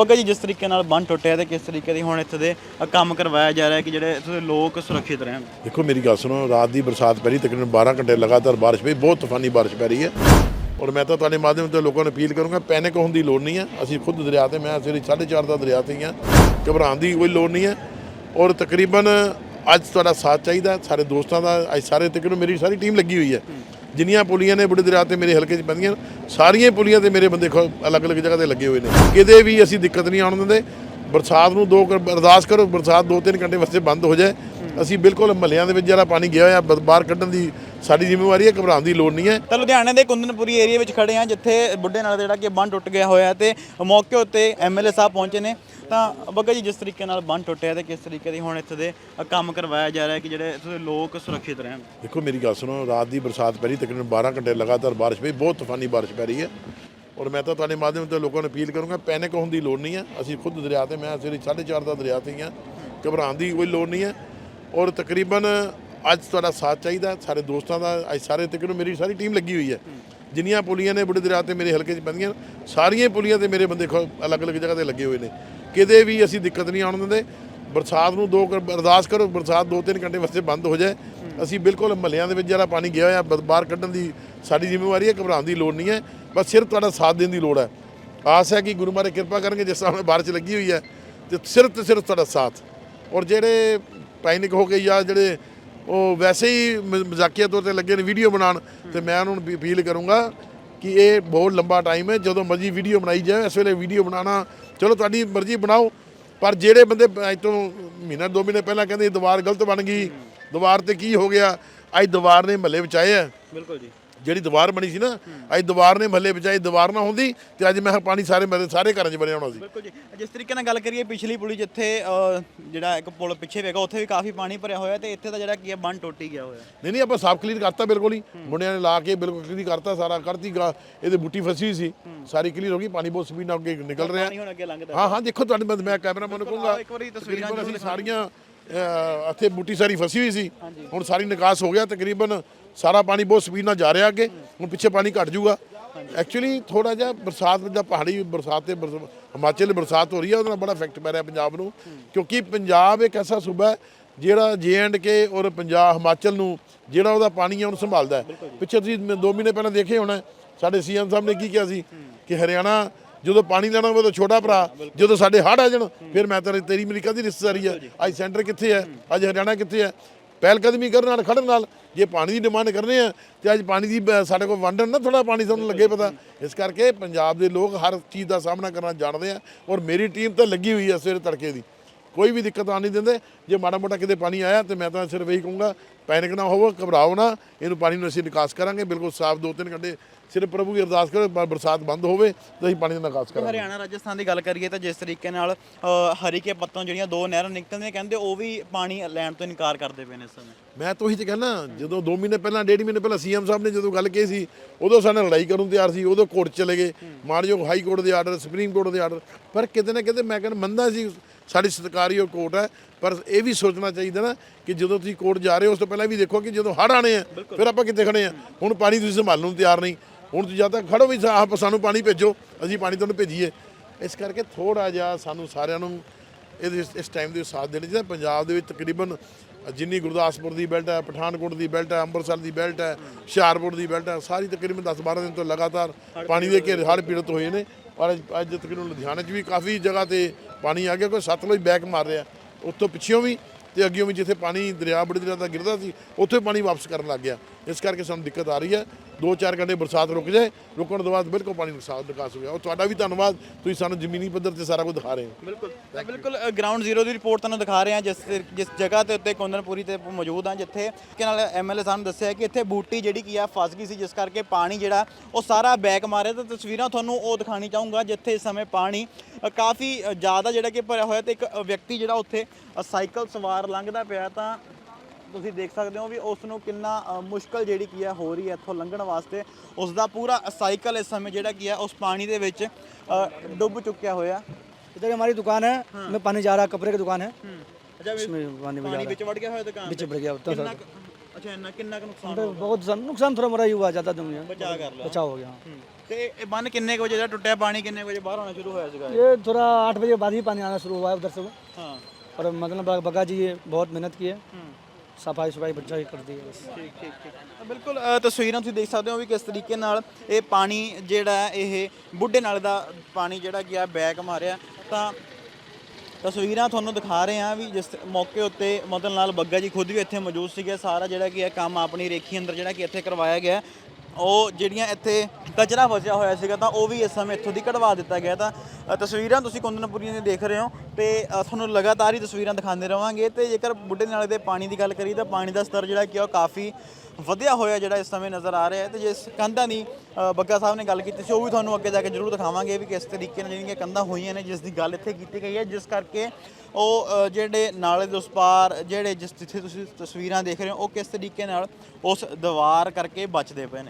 ਬੱਗਾ ਜੀ, ਜਿਸ ਤਰੀਕੇ ਨਾਲ ਬੰਨ ਟੁੱਟਿਆ ਤੇ ਕਿਸ ਤਰੀਕੇ ਦੀ ਹੁਣ ਇੱਥੇ ਦੇ ਕੰਮ ਕਰਵਾਇਆ ਜਾ ਰਿਹਾ ਕਿ ਜਿਹੜੇ ਇੱਥੇ ਦੇ ਲੋਕ ਸੁਰੱਖਿਅਤ ਰਹਿਣ? ਦੇਖੋ, ਮੇਰੀ ਗੱਲ ਸੁਣੋ, ਰਾਤ ਦੀ ਬਰਸਾਤ ਪੈ ਰਹੀ, ਤਕਰੀਬਨ 12 ਘੰਟੇ ਲਗਾਤਾਰ ਬਾਰਿਸ਼ ਪਈ, ਬਹੁਤ ਤੂਫਾਨੀ ਬਾਰਿਸ਼ ਪੈ ਰਹੀ ਹੈ। ਔਰ ਮੈਂ ਤਾਂ ਤੁਹਾਡੇ ਮਾਧਿਅਮ ਤੋਂ ਲੋਕਾਂ ਨੂੰ ਅਪੀਲ ਕਰੂੰਗਾ, ਪੈਨਿਕ ਹੋਣ ਦੀ ਲੋੜ ਨਹੀਂ ਹੈ। ਅਸੀਂ ਖੁਦ ਦਰਿਆ ਤੇ, ਮੈਂ ਸਵੇਰੇ 4:30 ਦਾ ਦਰਿਆ ਤੇ ਹੀ ਹਾਂ, ਘਬਰਾਉਣ ਦੀ ਕੋਈ ਲੋੜ ਨਹੀਂ ਹੈ। ਔਰ ਤਕਰੀਬਨ ਅੱਜ ਤੁਹਾਡਾ ਸਾਥ ਚਾਹੀਦਾ ਸਾਰੇ ਦੋਸਤਾਂ ਦਾ, ਅੱਜ ਸਾਰੇ ਤਕਰੀਬਨ ਮੇਰੀ ਸਾਰੀ ਟੀਮ ਲੱਗੀ ਹੋਈ ਹੈ। ਜਿੰਨੀਆਂ ਪੁਲੀਆਂ ਨੇ ਬੁੱਢੇ ਦਰਿਆ ਤੇ ਮੇਰੇ ਹਲਕੇ 'ਚ ਪੈਂਦੀਆਂ, ਸਾਰੀਆਂ ਪੁਲੀਆਂ ਤੇ ਮੇਰੇ ਬੰਦੇ ਅਲੱਗ-ਅਲੱਗ ਜਗ੍ਹਾ ਤੇ ਲੱਗੇ ਹੋਏ ਨੇ। ਕਿਤੇ ਵੀ ਅਸੀਂ ਦਿੱਕਤ ਨਹੀਂ ਆਉਣ ਦਿੰਦੇ, ਬਰਸਾਤ ਨੂੰ ਦੋ ਅਰਦਾਸ ਕਰੋ, ਬਰਸਾਤ 2-3 ਘੰਟੇ ਵਾਸਤੇ ਬੰਦ ਹੋ ਜਾਏ। ਅਸੀਂ ਬਿਲਕੁਲ ਮਹੱਲਿਆਂ ਦੇ ਵਿੱਚ ਜਿਹੜਾ ਪਾਣੀ ਗਿਆ ਹੋਇਆ, ਬਾਹਰ ਕੱਢਣ ਦੀ ਸਾਡੀ ਜ਼ਿੰਮੇਵਾਰੀ ਹੈ ਘਬਰਾਉਣ ਦੀ ਲੋੜ ਨਹੀਂ ਹੈ। ਤਾਂ ਲੁਧਿਆਣੇ ਦੇ ਕੁੰਦਨਪੁਰੀ ਏਰੀਆ ਵਿੱਚ ਖੜੇ ਆ ਜਿੱਥੇ ਬੁੱਢੇ ਨਾਲ ਜਿਹੜਾ ਕਿ ਬੰਨ ਟੁੱਟ ਗਿਆ ਹੋਇਆ ਤੇ ਮੌਕੇ ਉੱਤੇ ਐਮਐਲਏ ਸਾਹਿਬ ਪਹੁੰਚੇ ਨੇ। ਤਾਂ ਬੱਗਾ ਜੀ ਜਿਸ ਤਰੀਕੇ ਨਾਲ ਬੰਨ ਟੁੱਟਿਆ ਤੇ ਕਿਸ ਤਰੀਕੇ ਦੀ ਹੁਣ ਇੱਥੇ ਦੇ ਕੰਮ ਕਰਵਾਇਆ ਜਾ ਰਿਹਾ ਹੈ ਕਿ ਜਿਹੜੇ ਇੱਥੇ ਦੇ ਲੋਕ ਸੁਰੱਖਿਅਤ ਰਹਿਣ? ਦੇਖੋ ਮੇਰੀ ਗੱਲ ਸੁਣੋ ਰਾਤ ਦੀ ਬਰਸਾਤ ਪੈ ਰਹੀ ਤਕਰੀਬਨ 12 ਘੰਟੇ ਲਗਾਤਾਰ ਬਾਰਿਸ਼ ਪਈ ਬਹੁਤ ਤੂਫਾਨੀ ਬਾਰਿਸ਼ ਪੈ ਰਹੀ ਹੈ। ਔਰ ਮੈਂ ਤਾਂ ਤੁਹਾਡੇ ਮਾਧਿਅਮ ਤੋਂ ਲੋਕਾਂ ਨੂੰ ਅਪੀਲ ਕਰੂੰਗਾ ਪੈਨਿਕ ਹੋਣ ਦੀ ਲੋੜ ਨਹੀਂ ਹੈ। ਅਸੀਂ ਖੁਦ ਦਰਿਆ ਤੇ ਮੈਂ ਸਵੇਰੇ 4:30 ਦਾ ਦਰਿਆ ਤੇ ਹਾਂ ਘਬਰਾਉਣ ਦੀ ਕੋਈ ਲੋੜ ਨਹੀਂ ਹੈ। ਔਰ ਤਕਰੀਬਨ ਅੱਜ ਤੁਹਾਡਾ ਸਾਥ ਚਾਹੀਦਾ ਸਾਰੇ ਦੋਸਤਾਂ ਦਾ, ਅੱਜ ਸਾਰੇ ਤਕਰੀਬਨ ਮੇਰੀ ਸਾਰੀ ਟੀਮ ਲੱਗੀ ਹੋਈ ਹੈ। ਜਿੰਨੀਆਂ ਪੁਲੀਆਂ ਨੇ ਬੁੱਢੇ ਦਰਿਆ ਤੇ ਮੇਰੇ ਹਲਕੇ 'ਚ ਪੈਂਦੀਆਂ ਸਾਰੀਆਂ ਪੁਲੀਆਂ ਤੇ ਮੇਰੇ ਬੰਦੇ ਖੁ- ਅਲੱਗ-ਅਲੱਗ ਜਗ੍ਹਾ ਤੇ ਲੱਗੇ ਹੋਏ ਨੇ। ਕਿਤੇ ਵੀ ਅਸੀਂ ਦਿੱਕਤ ਨਹੀਂ ਆਉਣ ਦਿੰਦੇ। ਬਰਸਾਤ ਨੂੰ ਦੋ ਕੁ- ਅਰਦਾਸ ਕਰੋ, ਬਰਸਾਤ 2-3 ਘੰਟੇ ਵਾਸਤੇ ਬੰਦ ਹੋ ਜਾਏ। ਅਸੀਂ ਬਿਲਕੁਲ ਮਹੱਲਿਆਂ ਦੇ ਵਿੱਚ ਜਿਹੜਾ ਪਾਣੀ ਗਿਆ ਹੋਇਆ ਬਾਹਰ ਕੱਢਣ ਦੀ ਸਾਡੀ ਜ਼ਿੰਮੇਵਾਰੀ ਹੈ, ਘਬਰਾਉਣ ਦੀ ਲੋੜ ਨਹੀਂ ਹੈ। ਬਸ ਸਿਰਫ ਤੁਹਾਡਾ ਸਾਥ ਦੇਣ ਦੀ ਲੋੜ ਹੈ। ਆਸ ਹੈ ਕਿ ਗੁਰੂ ਮਹਾਰਾਜ ਕਿਰਪਾ ਕਰਨਗੇ, ਜਿਸ ਤਰ੍ਹਾਂ ਹੁਣ ਬਾਰਿਸ਼ ਲੱਗੀ ਹੋਈ ਹੈ, ਤੇ ਸਿਰਫ ਤੇ ਸਿਰਫ ਤੁਹਾਡਾ ਸਾਥ। ਔਰ ਜਿਹੜੇ ਪੈਨਿਕ ਹੋ ਗਏ ਜਾਂ ਜਿਹੜੇ ਉਹ ਵੈਸੇ ਹੀ ਮਜ਼ਾਕੀਆ ਤੌਰ ਤੇ ਲੱਗੇ ਨੇ ਵੀਡੀਓ ਬਣਾਉਣ ਤੇ ਮੈਂ ਉਹਨਾਂ ਨੂੰ ਅਪੀਲ ਕਰੂੰਗਾ ਕਿ ਇਹ ਬਹੁਤ ਲੰਬਾ ਟਾਈਮ ਹੈ। ਜਦੋਂ ਮਰਜ਼ੀ ਵੀਡੀਓ ਬਣਾਈ ਜਾਏ ਇਸ ਵੇਲੇ ਵੀਡੀਓ ਬਣਾਉਣਾ, ਚਲੋ ਤੁਹਾਡੀ ਮਰਜ਼ੀ ਬਣਾਓ। ਪਰ ਜਿਹੜੇ ਬੰਦੇ ਅੱਜ ਤੋਂ ਮਹੀਨਾ, ਦੋ ਮਹੀਨੇ ਪਹਿਲਾਂ ਕਹਿੰਦੇ ਦੀਵਾਰ ਗਲਤ ਬਣ ਗਈ, ਦੀਵਾਰ ਤੇ ਕੀ ਹੋ ਗਿਆ? ਅੱਜ ਦੀਵਾਰ ਨੇ ਮਹੱਲੇ ਬਚਾਏ ਆ। ਬਿਲਕੁਲ ਜੀ। ਜਿਹੜੀ ਦੀਵਾਰ ਬਣੀ ਸੀ ਨਾ ਅੱਜ ਦੀਵਾਰ ਨੇ ਮਹੱਲੇ ਬਚਾਏ ਦੀਵਾਰ ਨਾ ਹੁੰਦੀ ਤੇ ਅੱਜ ਮੈਂ ਪਾਣੀ ਸਾਰੇ ਮਹੱਲੇ ਸਾਰੇ ਘਰਾਂ 'ਚ ਵੜਿਆ ਹੋਣਾ ਸੀ। ਬਿਲਕੁਲ ਜੀ। ਜਿਸ ਤਰੀਕੇ ਨਾਲ ਗੱਲ ਕਰੀਏ ਪਿਛਲੀ ਪੁਲੀ ਜਿੱਥੇ ਜਿਹੜਾ ਇੱਕ ਪੁਲ ਪਿੱਛੇ ਵੇਗਾ ਉੱਥੇ ਵੀ ਕਾਫੀ ਪਾਣੀ ਭਰਿਆ ਹੋਇਆ ਤੇ ਇੱਥੇ ਦਾ ਜਿਹੜਾ ਕੀ ਹੈ ਬੰਨ ਟੁੱਟ ਹੀ ਗਿਆ ਹੋਇਆ। ਨਹੀਂ ਨਹੀਂ ਆਪਾਂ ਸਾਫ਼ ਕਲੀਅਰ ਕਰਤਾ ਬਿਲਕੁਲ ਹੀ। ਮੁੰਡਿਆਂ ਨੇ ਲਾ ਕੇ ਬਿਲਕੁਲ ਕਲੀਅਰ ਕਰਤਾ ਸਾਰਾ ਕਰਤੀ ਇਹਦੇ ਬੁੱਟੀ ਫਸੀ ਸੀ। ਸਾਰੀ ਕਲੀਅਰ ਹੋ ਗਈ ਪਾਣੀ ਬਹੁਤ ਸਪੀਡ ਨਾਲ ਅੱਗੇ ਨਿਕਲ ਰਿਹਾ। ਹਾਂ ਹਾਂ ਦੇਖੋ ਤੁਹਾਡੇ ਮੈਂ- ਕੈਮਰਾਮੈਨ ਨੂੰ ਕਹੂੰਗਾ ਇੱਕ ਵਾਰੀ ਤਸਵੀਰਾਂ ਸਾਰੀਆਂ ਇੱਥੇ ਬੂਟੀ ਸਾਰੀ ਫਸੀ ਹੋਈ ਸੀ। ਹੁਣ ਸਾਰੀ ਨਿਕਾਸ ਹੋ ਗਿਆ ਤਕਰੀਬਨ ਸਾਰਾ ਪਾਣੀ ਬਹੁਤ ਸਪੀਡ ਨਾਲ ਜਾ ਰਿਹਾ ਅੱਗੇ। ਹੁਣ ਪਿੱਛੇ ਪਾਣੀ ਘਟ ਜਾਊਗਾ। ਐਕਚੁਅਲੀ ਥੋੜਾ ਜਿਹਾ ਬਰਸਾਤ ਦਾ ਪਹਾੜੀ ਬਰਸਾਤ ਤੇ ਹਿਮਾਚਲ ਬਰਸਾਤ ਹੋ ਰਹੀ ਹੈ ਉਹਦੇ ਬੜਾ ਇਫੈਕਟ ਪੈ ਰਿਹਾ ਪੰਜਾਬ ਨੂੰ। ਕਿਉਂਕਿ ਪੰਜਾਬ ਇੱਕ ਐਸਾ ਸੂਬਾ ਹੈ ਜਿਹੜਾ ਜੇ ਐਂਡ ਕੇ ਔਰ ਪੰਜਾਬ ਹਿਮਾਚਲ ਨੂੰ ਜਿਹੜਾ ਉਹਦਾ ਪਾਣੀ ਹੈ ਉਹਨੂੰ ਸੰਭਾਲਦਾ ਪਿੱਛੇ ਤੁਸੀਂ ਮ- ਦੋ ਮਹੀਨੇ ਪਹਿਲਾਂ ਦੇਖੇ ਹੋਣਾ ਸਾਡੇ ਸੀਐਮ ਸਾਹਿਬ ਨੇ ਕੀ ਕਿਹਾ ਸੀ ਕਿ ਹਰਿਆਣਾ ਜਦੋਂ ਪਾਣੀ ਲੈਣਾ ਹੋਵੇ ਤਾਂ ਛੋਟਾ ਭਰਾ, ਜਦੋਂ ਸਾਡੇ ਹੜ੍ਹ ਆ ਜਾਣ, ਫਿਰ ਮੈਂ ਤਾਂ ਤੇਰੀ ਮੇਰੀ ਕਦੀ ਰਿਸ਼ਤੇਦਾਰੀ ਹੈ ਅੱਜ ਸੈਂਟਰ ਕਿੱਥੇ ਹੈ ਅੱਜ ਹਰਿਆਣਾ ਕਿੱਥੇ ਹੈ ਪਹਿਲ ਕਦਮੀ ਕਰਨ ਨਾਲ ਖੜਨ ਨਾਲ, ਜੇ ਪਾਣੀ ਦੀ ਡਿਮਾਂਡ ਕਰਨੇ ਆ, ਤੇ ਅੱਜ ਪਾਣੀ ਦੀ ਸਾਡੇ ਕੋਲ ਵੰਡਣ ਨਾ ਥੋੜਾ ਪਾਣੀ ਸਾਨੂੰ ਲੱਗੇ ਪਤਾ। ਇਸ ਕਰਕੇ ਪੰਜਾਬ ਦੇ ਲੋਕ ਹਰ ਚੀਜ਼ ਦਾ ਸਾਹਮਣਾ ਕਰਨਾ ਜਾਣਦੇ ਆ, ਔਰ ਮੇਰੀ ਟੀਮ ਤਾਂ ਲੱਗੀ ਹੋਈ ਹੈ ਸਵੇਰੇ ਤੜਕੇ ਦੀ। ਕੋਈ ਵੀ ਦਿੱਕਤ ਆਉਣ ਨਹੀਂ ਦਿੰਦੇ। ਜੇ ਮਾੜਾ ਮੋਟਾ ਕਿਤੇ ਪਾਣੀ ਆਇਆ, ਤੇ ਮੈਂ ਤਾਂ ਸਿਰਫ ਇਹੀ ਕਹੂੰਗਾ ਪੈਨਿਕ ਨਾ ਹੋਵੋ ਘਬਰਾਓ ਨਾ। ਇਹਨੂੰ ਪਾਣੀ ਨੂੰ ਅਸੀਂ ਨਿਕਾਸ ਕਰਾਂਗੇ। ਬਿਲਕੁਲ ਸਾਫ਼ ਦੋ ਤਿੰਨ ਘੰਟੇ ਸਿਰਫ ਪ੍ਰਭੂ ਦੀ ਅਰਦਾਸ ਕਰੋ ਬ- ਬਰਸਾਤ ਬੰਦ ਹੋਵੇ ਤੇ ਅਸੀਂ ਪਾਣੀ ਦਾ ਨਿਕਾਸ ਕਰਾਂਗੇ। ਹਰਿਆਣਾ ਰਾਜਸਥਾਨ ਦੀ ਗੱਲ ਕਰੀਏ ਤਾਂ ਜਿਸ ਤਰੀਕੇ ਨਾਲ ਹਰੀਕੇ ਪੱਤੋਂ ਜਿਹੜੀਆਂ ਦੋ ਨਹਿਰਾਂ ਨਿਕਲਦੀਆਂ ਕਹਿੰਦੇ ਉਹ ਵੀ ਪਾਣੀ ਲੈਣ ਤੋਂ ਇਨਕਾਰ ਕਰਦੇ ਪਏ ਨੇ ਇਸ ਸਮੇਂ। ਮੈਂ ਤਾਂ ਉਹੀ ਤੇ ਕਹਿੰਦਾ ਜਦੋਂ 2 ਮਹੀਨੇ ਪਹਿਲਾਂ ਡੇਢ ਮਹੀਨੇ ਪਹਿਲਾਂ ਸੀਐਮ ਸਾਹਿਬ ਨੇ ਜਦੋਂ ਗੱਲ ਕਹੀ ਸੀ ਉਦੋਂ ਸਾਡੇ ਲੜਾਈ ਕਰਨ ਨੂੰ ਤਿਆਰ ਸੀ ਉਦੋਂ ਕੋਰਟ ਚਲੇ ਗਏ। ਮਾਨਯੋਗ ਹਾਈ ਕੋਰਟ ਦੇ ਆਰਡਰ ਸੁਪਰੀਮ ਕੋਰਟ ਦੇ ਆਰਡਰ। ਪਰ ਕਿਤੇ ਨਾ ਕਿਤੇ ਮੈਂ ਕਹਿੰਦਾ ਮੰਨਦਾ ਸੀ ਸਾਡੀ ਸਤਿਕਾਰਯੋਗ ਕੋਰਟ ਹੈ ਪਰ ਇਹ ਵੀ ਸੋਚਣਾ ਚਾਹੀਦਾ ਨਾ ਕਿ ਜਦੋਂ ਤੁਸੀਂ ਕੋਰਟ ਜਾ ਰਹੇ ਹੋ ਉਸ ਤੋਂ ਪਹਿਲਾਂ ਵੀ ਦੇਖੋ ਕਿ ਜਦੋਂ ਹੜ੍ਹ ਆਣੇ ਆ ਫਿਰ ਆਪਾਂ ਕਿੱਥੇ ਖੜੇ ਆ? ਹੁਣ ਪਾਣੀ ਤੁਸੀਂ ਸੰਭਾਲਣ ਨੂੰ ਤਿਆਰ ਨਹੀਂ। ਹੁਣ ਤੁਸੀਂ ਜਦ ਤੱਕ ਖੜੋ ਵੀ ਆਪ ਸਾਨੂੰ ਪਾਣੀ ਭੇਜੋ ਅਸੀਂ ਪਾਣੀ ਤੁਹਾਨੂੰ ਭੇਜੀਏ। ਇਸ ਕਰਕੇ ਥੋੜਾ ਜਿਹਾ ਸਾਨੂੰ ਸਾਰਿਆਂ ਨੂੰ ਇਹਦੇ ਇਸ ਟਾਈਮ ਦੇ ਸਾਥ ਦੇਣੇ ਚਾਹੀਦਾ। ਪੰਜਾਬ ਦੇ ਵਿੱਚ ਤਕਰੀਬਨ ਜਿੰਨੀ ਗੁਰਦਾਸਪੁਰ ਦੀ ਬੈਲਟ ਹੈ ਪਠਾਨਕੋਟ ਦੀ ਬੈਲਟ ਹੈ ਅੰਮ੍ਰਿਤਸਰ ਦੀ ਬੈਲਟ ਹੈ ਹੁਸ਼ਿਆਰਪੁਰ ਦੀ ਬੈਲਟ ਹੈ ਸਾਰੀ ਤਕਰੀਬਨ 10-12 ਦਿਨ ਤੋਂ ਲਗਾਤਾਰ ਪਾਣੀ ਦੇ ਘੇਰੇ ਹੜ੍ਹ ਪੀੜਤ ਹੋਏ ਨੇ। ਔਰ ਅੱਜ- ਤਕਰੀਬਨ ਲੁਧਿਆਣੇ 'ਚ ਵੀ ਕਾਫੀ ਜਗ੍ਹਾ ਤੇ ਪਾਣੀ ਆ ਗਿਆ ਕੋਈ ਸਤਲੁਜ ਬੈਕ ਮਾਰ ਰਿਹਾ। ਉੱਥੋਂ ਪਿੱਛੋਂ ਵੀ ਤੇ ਅੱਗੇ ਵੀ ਜਿੱਥੇ ਪਾਣੀ ਦਰਿਆ ਬੜੀ ਦਰਿਆ ਦਾ ਗਿਰਦਾ ਸੀ, ਉੱਥੇ ਪਾਣੀ ਵਾਪਸ ਕਰਨ ਲੱਗ ਗਿਆ। ਇਸ ਕਰਕੇ ਸਾਨੂੰ ਦਿੱਕਤ ਆ ਰਹੀ ਹੈ। 2-4 ਘੰਟੇ ਬਰਸਾਤ ਰੁਕ ਜਾਏ ਰੁਕਣ ਤੋਂ ਬਾਅਦ ਬਿਲਕੁਲ ਪਾਣੀ ਨੁਕਸਾਨ ਨਿਕਾਸ ਹੋ ਗਿਆ। ਉਹ ਤੁਹਾਡਾ ਵੀ ਧੰਨਵਾਦ ਤੁਸੀਂ ਸਾਨੂੰ ਜ਼ਮੀਨੀ ਪੱਧਰ ਤੇ ਸਾਰਾ ਕੁਝ ਦਿਖਾ ਰਹੇ ਹੋ। ਬਿਲਕੁਲ ਬਿਲਕੁਲ ਗਰਾਊਂਡ ਜ਼ੀਰੋ ਦੀ ਰਿਪੋਰਟ ਤੁਹਾਨੂੰ ਦਿਖਾ ਰਹੇ ਹਾਂ ਜਿਸ ਜਿਸ ਜਗ੍ਹਾ ਤੇ ਉੱਤੇ ਕੁੰਦਨਪੁਰੀ ਤੇ ਮੌਜੂਦ ਹਾਂ ਜਿੱਥੇ ਕਿ ਨਾਲ ਐਮਐਲਏ ਸਾਹਿਬ ਨੇ ਦੱਸਿਆ ਕਿ ਇੱਥੇ ਬੂਟੀ ਜਿਹੜੀ ਕੀ ਆ ਫਸ ਗਈ ਸੀ ਜਿਸ ਕਰਕੇ ਪਾਣੀ ਜਿਹੜਾ ਉਹ ਸਾਰਾ ਬੈਕ ਮਾਰਿਆ। ਤਾਂ ਤਸਵੀਰਾਂ ਤੁਹਾਨੂੰ ਉਹ ਦਿਖਾਣੀ ਚਾਹੂੰਗਾ ਜਿੱਥੇ ਇਸ ਸਮੇਂ ਪਾਣੀ ਕਾਫੀ ਜ਼ਿਆਦਾ ਜਿਹੜਾ ਕਿ ਭਰਿਆ ਹੋਇਆ ਤੇ ਇੱਕ ਵਿਅਕਤੀ ਜਿਹੜਾ ਉੱਥੇ ਸਾਈਕਲ ਸਵਾਰ ਲੰਘਦਾ ਪਿਆ ਤਾਂ ਤੁਸੀਂ ਦੇਖ ਸਕਦੇ ਹੋ ਵੀ ਉਸ ਨੂੰ ਕਿੰਨਾ ਅ, ਮੁਸ਼ਕਲ ਜਿਹੜੀ ਕੀ ਹੈ ਹੋ ਰਹੀ ਹੈ ਇੱਥੋਂ ਲੰਘਣ ਵਾਸਤੇ ਉਸ ਦਾ ਪੂਰਾ ਸਾਈਕਲ ਇਸ ਸਮੇਂ ਜਿਹੜਾ ਕੀ ਹੈ ਉਸ ਪਾਣੀ ਦੇ ਵਿੱਚ ਅ, ਡੁੱਬ ਚੁੱਕਿਆ ਹੋਇਆ इधर हमारी दुकान है में पानी जा रहा है कपड़े की दुकान है ਅੱਛਾ ਵੀ उसमें पानी में जा ਪਾਣੀ रहा ਵਿੱਚ ਵੜ ਗਿਆ ਹੋਇਆ ਦੁਕਾਨ ਵਿੱਚ ਦੇ? ਵੜ ਗਿਆ, ਉੱਤੋਂ ਕਿੰਨਾ ਕੁ- ਅੱਛਾ ਇੰਨਾ ਕਿੰਨਾ ਕੁ ਨੁਕਸਾਨ तो बहुत सा- नुकसान थोड़ा मोड़ा ही हुआ ज़्यादा तो नहीं ਬਚਾ ਕਰ ਲਿਆ बचाव हो गया ਹੂੰ। ਤੇ ਇਹ ਬੰਨ ਕਿੰਨੇ ਕੁ ਵਜੇ ਜਿਹੜਾ ਟੁੱਟਿਆ ਪਾਣੀ ਕਿੰਨੇ ਕੁ ਵਜੇ ਬਾਹਰ ਆਉਣਾ ਸ਼ੁਰੂ ਹੋਇਆ ਸੀਗਾ ਇਹ? ये थोड़ा आठ बजे के बाद ही पानी आना शुरू हुआ है उधर से ਹਾਂ और मतलब बग्गा जी ये बहुत मेहनत की है ਹੂੰ ਸਫ਼ਾਈ ਸਫ਼ਾਈ ਬੱਚਾ ਹੀ ਕਰਦੀ ਹੈ ਠੀਕ ਠੀਕ ਠੀਕ। ਬਿਲਕੁਲ ਤਸਵੀਰਾਂ ਤੁਸੀਂ ਦੇਖ ਸਕਦੇ ਹੋ ਵੀ ਕਿਸ ਤਰੀਕੇ ਨਾਲ ਇਹ ਪਾਣੀ ਜਿਹੜਾ ਇਹ ਬੁੱਢੇ ਨਾਲ ਦਾ ਪਾਣੀ ਜਿਹੜਾ ਗਿਆ ਬੈਕ ਮਾਰਿਆ। ਤਾਂ ਤਸਵੀਰਾਂ ਤੁਹਾਨੂੰ ਦਿਖਾ ਰਹੇ ਹਾਂ ਵੀ ਜਿਸ ਮੌਕੇ ਉੱਤੇ ਮਦਨ ਲਾਲ ਬੱਗਾ ਜੀ ਖੁਦ ਵੀ ਇੱਥੇ ਮੌਜੂਦ ਸੀਗੇ। ਸਾਰਾ ਜਿਹੜਾ ਕਿ ਇਹ ਕੰਮ ਆਪਣੀ ਰੇਖੀ ਅੰਦਰ ਜਿਹੜਾ ਕਿ ਇੱਥੇ ਕਰਵਾਇਆ ਗਿਆ ਉਹ ਜਿਹੜੀਆਂ ਇੱਥੇ ਕਚਰਾ ਫਸਿਆ ਹੋਇਆ ਸੀਗਾ ਤਾਂ ਉਹ ਵੀ ਇਸ ਸਮੇਂ ਇੱਥੋਂ ਦੀ ਕਢਵਾ ਦਿੱਤਾ ਗਿਆ ਤਾਂ ਅ, ਤਸਵੀਰਾਂ ਤੁਸੀਂ ਕੁੰਦਨਪੁਰੀ ਦੀਆਂ ਦੇਖ ਰਹੇ ਹੋ ਤੇ ਅ, ਤੁਹਾਨੂੰ ਲਗਾਤਾਰ ਹੀ ਤਸਵੀਰਾਂ ਦਿਖਾਉਂਦੇ ਰਵਾਂਗੇ ਤੇ ਜੇਕਰ ਬੁੱਢੇ ਨਾਲੇ ਦੇ ਪਾਣੀ ਦੀ ਗੱਲ ਕਰੀਏ ਤਾਂ ਪਾਣੀ ਦਾ ਸਤਰ ਜਿਹੜਾ ਕਿ ਉਹ ਕਾਫੀ ਵਧਿਆ ਹੋਇਆ ਜਿਹੜਾ ਇਸ ਸਮੇਂ ਨਜ਼ਰ ਆ ਰਿਹਾ ਹੈ ਤੇ ਜਿਸ ਕੰਧਾਂ ਦੀ ਅ, ਬੱਗਾ ਸਾਹਿਬ ਨੇ ਗੱਲ ਕੀਤੀ ਸੀ ਉਹ ਵੀ ਤੁਹਾਨੂੰ ਅੱਗੇ ਜਾ ਕੇ ਜ਼ਰੂਰ ਦਿਖਾਵਾਂਗੇ ਵੀ ਕਿਸ ਤਰੀਕੇ ਨਾਲ ਜਿਹੜੀਆਂ ਕੰਧਾਂ ਹੋਈਆਂ ਨੇ ਜਿਸ ਦੀ ਗੱਲ ਇੱਥੇ ਕੀਤੀ ਗਈ ਹੈ ਜਿਸ ਕਰਕੇ ਉਹ ਅ, ਜਿਹੜੇ ਨਾਲੇ ਦੇ ਉਸ ਪਾਰ ਜਿਹੜੇ ਜਿਸ ਜਿੱਥੇ ਤੁਸੀਂ ਤਸਵੀਰਾਂ ਦੇਖ ਰਹੇ ਹੋ ਉਹ ਕਿਸ ਤਰੀਕੇ ਨਾਲ ਉਸ ਦੀਵਾਰ ਕਰਕੇ ਬਚਦੇ ਪਏ ਨੇ।